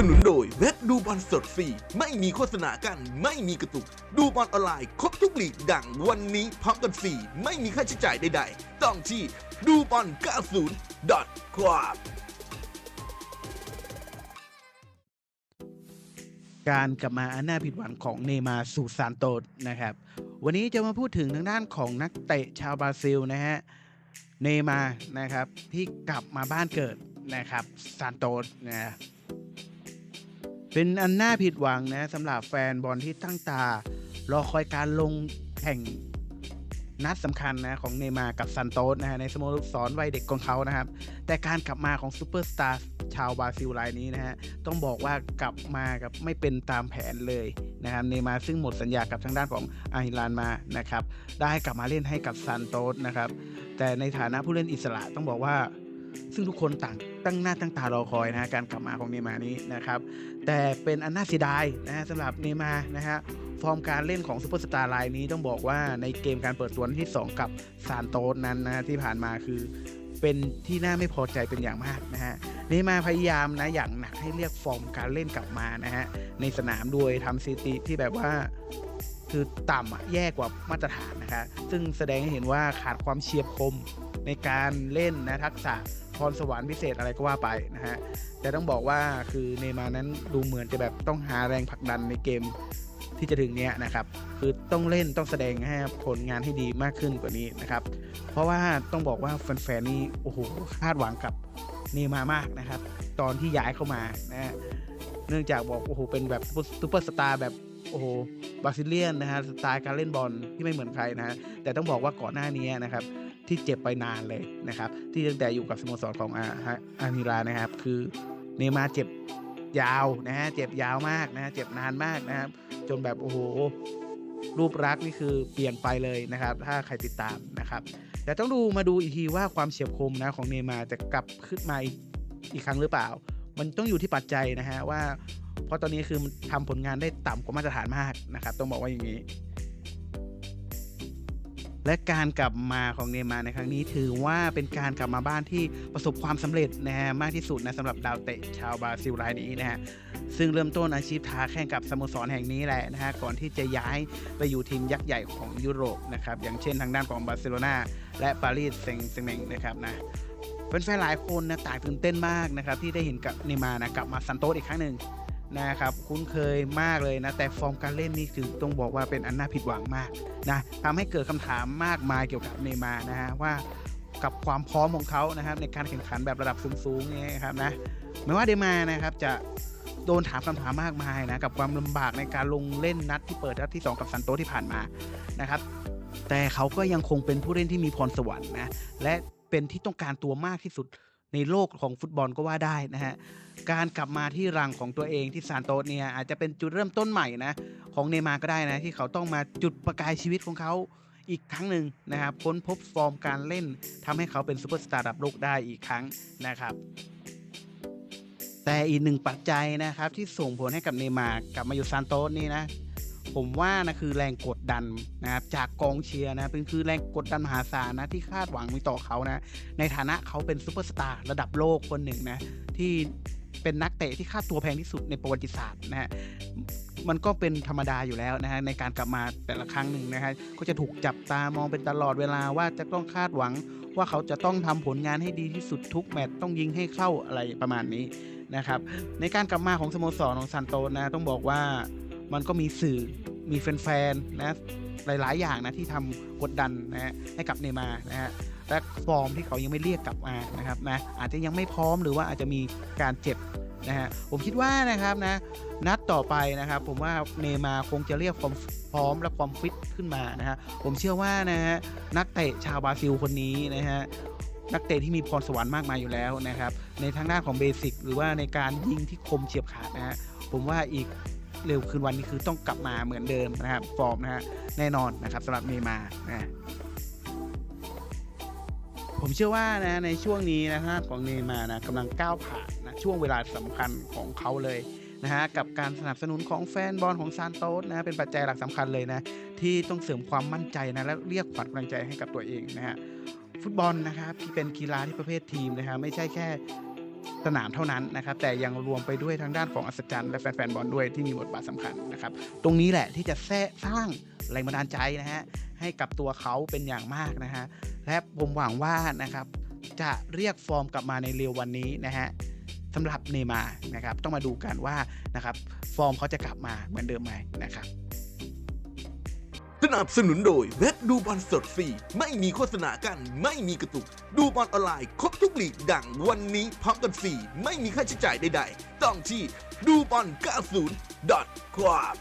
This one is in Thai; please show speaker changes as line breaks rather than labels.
สนุนโดยเว็บดูบอลสดฟรี ไม่มีโฆษณากัน ไม่มีกระตุก ดูบอลออนไลน์ครบทุกลีกดังวันนี้พร้อมกันฟรีไม่มีค่าใช้จ่ายใดๆ ต้องที่ดูบอล90 com
การกลับมาอันน่าผิดหวังของเนมาสูซานโตนะครับ วันนี้จะมาพูดถึงทางด้านของนักเตะชาวบราซิลนะฮะเนมานะครับที่กลับมาบ้านเกิดนะครับซานโตสนะ เป็นอันน่าผิดหวังนะสำหรับแฟนบอลที่ตั้งตา รอคอยการลงแข่งนัดสำคัญนะของเนย์มากับซานโตสนะฮะในสโมสรวัยเด็กของเขานะครับ แต่การกลับมาของซูเปอร์สตาร์ชาวบราซิลรายนี้นะฮะต้องบอกว่ากลับมากับไม่เป็นตามแผนเลยนะครับเนย์มาซึ่งหมดสัญญากับทางด้านของอาฮิลานมานะครับได้กลับมาเล่นให้กับซานโตสนะครับแต่ในฐานะผู้เล่นอิสระต้องบอกว่า ซึ่งทุกคนต่างตั้งหน้าตั้งตารอคอยนะการกลับมาของเนมานี้นะครับ แต่เป็นอันน่าเสียดายนะสำหรับเนมานะฮะฟอร์มการเล่นของซูเปอร์สตาร์รายนี้ต้องบอกว่าในเกมการเปิดตัวนที่ 2 กับซานโตสนั้นนะที่ผ่านมาคือเป็นที่น่าไม่พอใจเป็นอย่างมากนะฮะเนมาพยายามนะอย่างหนักให้เรียกฟอร์มการเล่นกลับมานะฮะในสนามโดยทำสถิติที่แบบว่าคือต่ำอะแย่กว่ามาตรฐานนะคะซึ่งแสดงให้เห็นว่าขาดความเฉียบคม ในการเล่นนะทักษะพรสวรรค์พิเศษอะไรก็ว่าไปนะฮะ แต่ต้องบอกว่าคือเนมานั้นดูเหมือนจะแบบต้องหาแรงผลักดันในเกมที่จะถึงเนี้ยนะครับ คือต้องเล่นต้องแสดงให้ผลงานให้ดีมากขึ้นกว่านี้นะครับ เพราะว่าต้องบอกว่าแฟนๆนี่โอ้โหคาดหวังกับเนมามากนะครับ ตอนที่ย้ายเข้ามานะฮะเนื่องจากบอกโอ้โหเป็นแบบซูเปอร์สตาร์แบบโอ้โหบราซิเลียนนะฮะสไตล์การเล่นบอลที่ไม่เหมือนใครนะฮะแต่ต้องบอกว่าก่อนหน้านี้นะครับ ที่เจ็บไปนานเลยนะครับ ที่ตั้งแต่อยู่กับสโมสรของอาอามิรานะครับ คือเนย์มาร์เจ็บยาวนะฮะเจ็บยาวมากนะฮะเจ็บนานมากนะครับ จนแบบโอ้โหรูปลักษ์นี่คือเปลี่ยนไปเลยนะครับ ถ้าใครติดตามนะครับแต่ต้องดูมาดูอีกทีว่าความเฉียบคมนะของเนย์มาร์จะกลับขึ้นมาอีกอีกครั้งหรือเปล่า มันต้องอยู่ที่ปัจจัยนะฮะว่า เพราะตอนนี้คือมันทำผลงานได้ต่ำกว่ามาตรฐานมากนะครับ ต้องบอกว่าอย่างนี้ และการกลับมาของเนมาในครั้งนี้ถือว่าเป็นการกลับมาบ้านที่ประสบความสำเร็จนะฮะมากที่สุดนะสำหรับดาวเตะชาวบราซิลรายนี้นะฮะซึ่งเริ่มต้นอาชีพท้าแข่งกับสโมสรแห่งนี้แหละนะฮะก่อนที่จะย้ายไปอยู่ทีมยักษ์ใหญ่ของยุโรปนะครับอย่างเช่นทางด้านของบาร์เซโลนาและปารีสแซงต์แชร์แมงนะครับนะเป็นแฟนหลายคนนะต่างตื่นเต้นมากนะครับที่ได้เห็นกับเนมานะกลับมาซันโตสอีกครั้งหนึ่ง นะครับคุ้นเคยมากเลยนะ แต่ฟอร์มการเล่นนี่คือต้องบอกว่าเป็นอันน่าผิดหวังมากนะทำให้เกิดคำถามมากมายเกี่ยวกับเนมานะฮะว่ากับความพร้อมของเขานะครับในการแข่งขันแบบระดับสูงๆเนี่ครับนะไม่ว่าเนมานะครับจะโดนถามคำถามมากมายนะกับความลำบากในการลงเล่นนัดที่เปิดนัดที่ 2 กับซันโตที่ผ่านมานะครับแต่เขาก็ยังคงเป็นผู้เล่นที่มีพรสวรรค์นะและเป็นที่ต้องการตัวมากที่สุด ในโลกของฟุตบอลก็ว่าได้นะฮะการกลับมาที่รังของตัวเองที่ซานโตสเนี่ยอาจจะเป็นจุดเริ่มต้นใหม่นะของเนมาก็ได้นะที่เขาต้องมาจุดประกายชีวิตของเขาอีกครั้งหนึ่งนะครับค้นพบฟอร์มการเล่นทำให้เขาเป็นซูเปอร์สตาร์ระดับโลกได้อีกครั้งนะครับแต่อีกหนึ่งปัจจัยนะครับที่ส่งผลให้กับเนมากลับมาอยู่ซานโตสนี่นะ ผมว่านะคือแรงกดดันนะครับจากกองเชียร์นะเป็นคือแรงกดดันมหาศาลนะที่คาดหวังมีต่อเขานะในฐานะเขาเป็นซูเปอร์สตาร์ระดับโลกคนหนึ่งนะที่เป็นนักเตะที่ค่าตัวแพงที่สุดในประวัติศาสตร์นะฮะมันก็เป็นธรรมดาอยู่แล้วนะฮะในการกลับมาแต่ละครั้งหนึ่งนะฮะก็จะถูกจับตามองเป็นตลอดเวลาว่าจะต้องคาดหวังว่าเขาจะต้องทำผลงานให้ดีที่สุดทุกแมตช์ต้องยิงให้เข้าอะไรประมาณนี้นะครับในการกลับมาของสโมสรของซันโตนะต้องบอกว่า มันก็มีสื่อมีแฟนๆนะหลาย ๆ อย่างนะที่ทำกดดันนะฮะให้กับเนมานะฮะและฟอร์มที่เขายังไม่เรียกกลับมานะครับนะอาจจะยังไม่พร้อมหรือว่าอาจจะมีการเจ็บนะฮะผมคิดว่านะครับนะนัดต่อไปนะครับ ผมว่าเนมาคงจะเรียกความพร้อมและความฟิตขึ้นมานะฮะผมเชื่อว่านะฮะนักเตะชาวบราซิลคนนี้นะฮะนักเตะที่มีพรสวรรค์มากมายอยู่แล้วนะครับ ในทางด้านของเบสิกหรือว่าในการยิงที่คมเฉียบขาดนะฮะผมว่าอีก เร็วคืนวันนี้คือต้องกลับมาเหมือนเดิมนะครับ ฟอร์มนะฮะแน่นอนนะครับสำหรับเนย์มาร์นะผมเชื่อว่านะในช่วงนี้นะฮะของเนย์มาร์นะกำลังก้าวผ่านนะช่วงเวลาสำคัญของเขาเลยนะฮะกับการสนับสนุนของแฟนบอลของซานโตสนะเป็นปัจจัยหลักสำคัญเลยนะที่ต้องเสริมความมั่นใจนะและเรียกขวัญกำลังใจให้กับตัวเองนะฮะฟุตบอลนะครับที่เป็นกีฬาที่ประเภททีมนะฮะไม่ใช่แค่ สนามเท่านั้นนะครับแต่ยังรวมไปด้วยทางด้านของอัศจรรย์และแฟนๆบอลด้วยที่มีบทบาทสำคัญนะครับตรงนี้แหละที่จะแทรสร้างแรงบันดาลใจนะฮะให้กับตัวเขาเป็นอย่างมากนะฮะและผมหวังว่านะครับจะเรียกฟอร์มกลับมาในเร็ววันนี้นะฮะสำหรับเนมานะครับต้องมาดูกันว่านะครับฟอร์มเขาจะกลับมาเหมือนเดิมไหมนะครับ
สนับสนุนโดยเว็บดูบอลสดฟรีไม่มีโฆษณากันไม่มีกระตุก ดูบอลออนไลน์ครบทุกลีกดังวันนี้พร้อมกันฟรีไม่มีค่าใช้จ่ายใดๆ ต้องที่ดูบอล90 .com